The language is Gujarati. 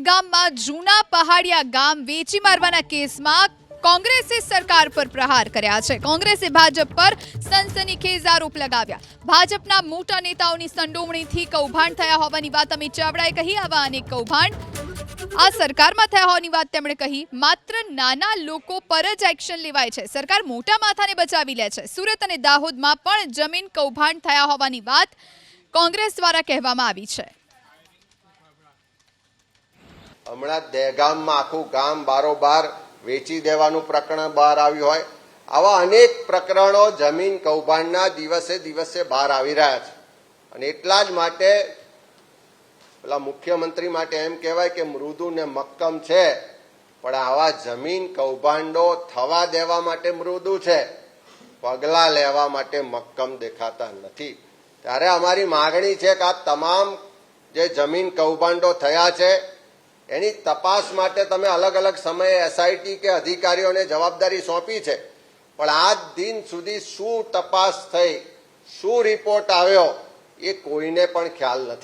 દહેગામમાં જૂના પહાડિયા ગામ વેચી મારવાના કેસમાં કોંગ્રેસે સરકાર પર પ્રહાર કર્યા છે. કોંગ્રેસે ભાજપ પર સનસનીખેજ આરોપ લગાવ્યા. ભાજપના મોટા નેતાઓની સંડોવણીથી કૌભાંડ થયા હોવાની વાત અમિત ચાવડાએ કહી. આવા અનેક કૌભાંડ આ સરકારમાં થયા હોવાની વાત તેમણે કહી. માત્ર નાના લોકો પર જ એક્શન લેવાય છે. સરકાર મોટા માથાને બચાવી લે છે. સુરત અને દાહોદમાં પણ જમીન કૌભાંડ થયા હોવાની વાત કોંગ્રેસ દ્વારા કહેવામાં આવી છે. હમણાં દહેગામમાં આખું ગામ બારોબાર વેચી દેવાનું પ્રકરણ બહાર આવ્યું હોય. આવા અનેક પ્રકરણો જમીન કૌભાંડના દિવસે દિવસે બહાર આવી રહ્યા છે. અને એટલા જ માટે પેલા મુખ્યમંત્રી માટે એમ કહેવાય કે મૃદુ ને મક્કમ છે, પણ આવા જમીન કૌભાંડો થવા દેવા માટે મૃદુ છે. પગલા લેવા માટે મક્કમ દેખાતા નથી. ત્યારે અમારી માગણી છે કે આ તમામ જે જમીન કૌભાંડો થયા છે એની તપાસ માટે તમે અલગ અલગ સમયે એસઆઈટી કે અધિકારીઓને જવાબદારી સોંપી છે. પણ આજ દિન સુધી શું તપાસ થઈ, શું રિપોર્ટ આવ્યો, એ કોઈને પણ ખ્યાલ નથી.